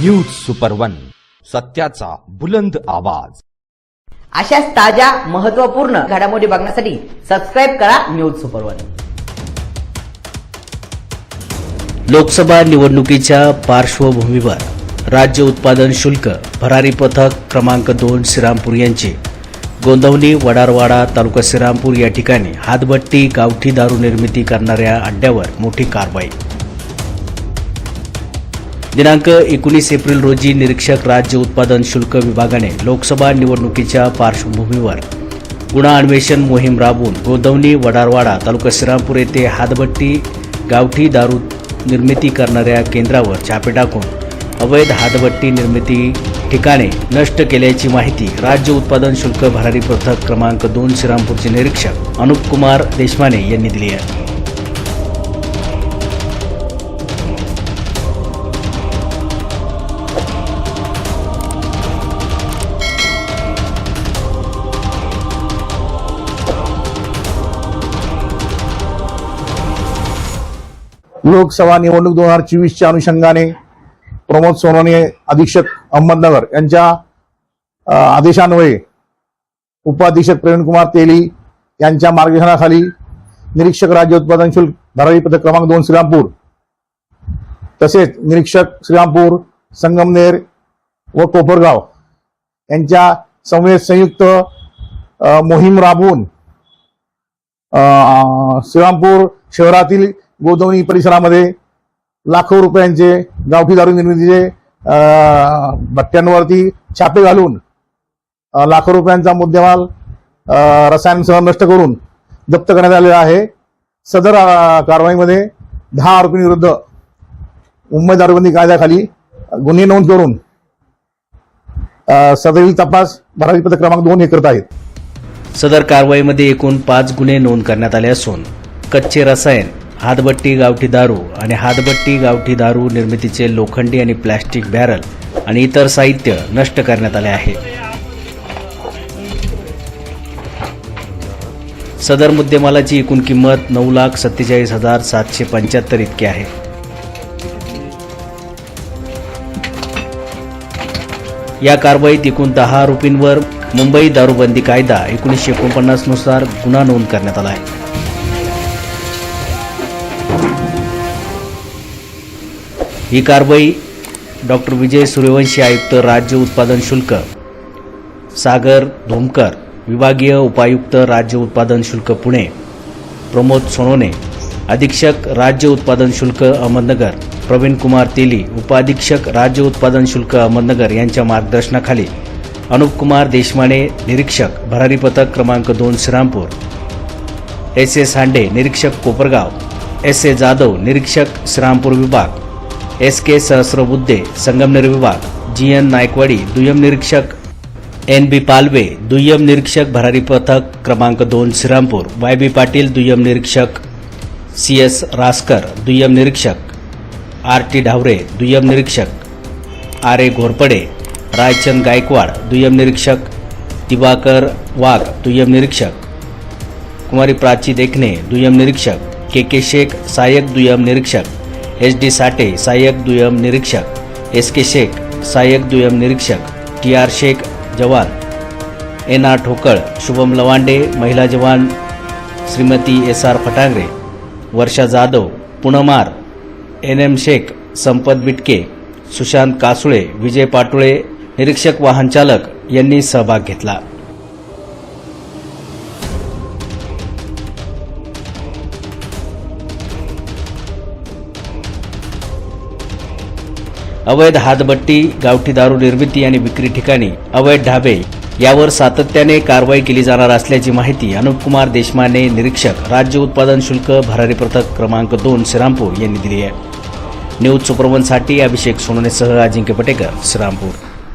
News super one सत्याचा बुलंद आवाज. अशाच ताज्या महत्त्वपूर्ण घडामोडी बघण्यासाठी सबस्क्राईब करा न्यूज सुपर वन लोकसभा निवडणुकीच्या पार्श्वभूमीवर राज्य उत्पादन शुल्क भरारी पथक क्रमांक दोन श्रीरामपूर यांची. गोंदवली वडारवाडा तालुका श्रीरामपूर या ठिकाणी हातभट्टी गावठी दारू निर्मिती करणाऱ्या अड्ड्यावर मोठी कारवाई. दिनांक एकोणीस एप्रिल रोजी निरीक्षक राज्य उत्पादन शुल्क विभागाने लोकसभा निवडणुकीच्या पार्श्वभूमीवर गुन्हा अन्वेषण मोहीम राबवून गोदवणी वडारवाडा तालुका श्रीरामपूर येथे हातभट्टी गावठी दारू निर्मिती करणाऱ्या केंद्रावर छापे टाकून अवैध हातभट्टी निर्मिती ठिकाणे नष्ट केल्याची माहिती राज्य उत्पादन शुल्क भरारी पथक क्रमांक दोन श्रीरामपूरचे निरीक्षक अनुप कुमार देशमाने यांनी दिली आहे. लोकसभा निवडणूक दोन हजार चोवीसच्या अनुषंगाने प्रमोद सोनवणे अधीक्षक अहमदनगर यांच्या आदेशान्वये उपाधीक्षक प्रवीणकुमार तेली यांच्या मार्गदर्शनाखाली निरीक्षक राज्य उत्पादन शुल्क धारावी पथक क्रमांक दोन श्रीरामपूर. तसेच निरीक्षक श्रीरामपूर संगमनेर व कोपरगाव यांच्या समवेत संयुक्त मोहीम राबवून श्रीरामपूर शहरातील गोदवणी परिसरामध्ये लाखो रुपयांचे गावठी दारू निर्मितीचे भट्ट्यांवरती छापे घालून लाखो रुपयांचा मुद्देमाल रसायनसह नष्ट करून जप्त करण्यात आलेला आहे. सदर कारवाईमध्ये दहा आरोपींविरुद्ध मुंबई दारूबंदी कायद्याखाली गुन्हे नोंद करून सदरील तपास भरारी पथक क्रमांक दोन हे करत आहेत. सदर कारवाईमध्ये एकूण पाच गुन्हे नोंद करण्यात आले असून कच्चे रसायन हातभट्टी गावठी दारू आणि हातभट्टी गावठी दारू निर्मितीचे लोखंडी आणि प्लॅस्टिक बॅरल आणि इतर साहित्य नष्ट करण्यात आले आहे. सदर मुद्देमालाची एकूण किंमत नऊ लाख सत्तेचाळीस हजार सातशे पंच्याहत्तर इतकी आहे. या कारवाईत एकूण दहा आरोपींवर मुंबई दारूबंदी कायदा एकोणीसशे एकोणपन्नासनुसार गुन्हा नोंद करण्यात आला आहे. ही कारवाई डॉक्टर विजय सूर्यवंशी आयुक्त राज्य उत्पादन शुल्क सागर धोमकर विभागीय उपायुक्त राज्य उत्पादन शुल्क पुणे प्रमोद सोनोने अधीक्षक राज्य उत्पादन शुल्क अहमदनगर प्रवीण कुमार तेली उपाधीक्षक राज्य उत्पादन शुल्क अहमदनगर यांच्या मार्गदर्शनाखाली अनुप कुमार देशमाने निरीक्षक भरारी पथक क्रमांक दोन श्रीरामपूर एस एस हांडे निरीक्षक कोपरगाव एस ए जाधव निरीक्षक श्रीरामपूर विभाग एस के सहस्रबुद्धे संगमनेर विभाग जी एन नायकवाडी दुय्यम निरीक्षक एन बी पालवे दुय्यम निरीक्षक भरारी पथक क्रमांक दोन श्रीरामपूर वाय बी पाटील दुय्यम निरीक्षक सी एस रासकर दुय्यम निरीक्षक आर टी ढावरे दुय्यम निरीक्षक आर ए घोरपडे रायचंद गायकवाड दुय्यम निरीक्षक दिवाकर वाघ दुय्यम निरीक्षक कुमारी प्राची देखणे दुय्यम निरीक्षक के के शेख सहाय्यक दुय्यम निरीक्षक एच डी साठे सहाय्यक दुय्यम निरीक्षक. एस के शेख सहाय्यक दुय्यम निरीक्षक. टी आर शेख जवान. एन आर ठोकळ शुभम लवांडे महिला जवान. Shrimati S R Phatangare. वर्षा Jadhav पुणमार. N M Shaikh Sampat Bitke. Sushant कासुळे विजय पाटोळे निरीक्षक वाहनचालक यांनी सहभाग घेतला. अवैध हातबट्टी गावठी दारू निर्मिती आणि विक्री ठिकाणी अवैध ढाबे यावर सातत्याने कारवाई केली जाणार असल्याची माहिती अनुप कुमार देशमाने निरीक्षक राज्य उत्पादन शुल्क भरारी पथक क्रमांक दोन श्रीरामपूर यांनी दिली आहे. न्यूज सुपरवनसाठी अभिषेक सोनोनेसह अजिंक्य पटेकर श्रीरामपूर.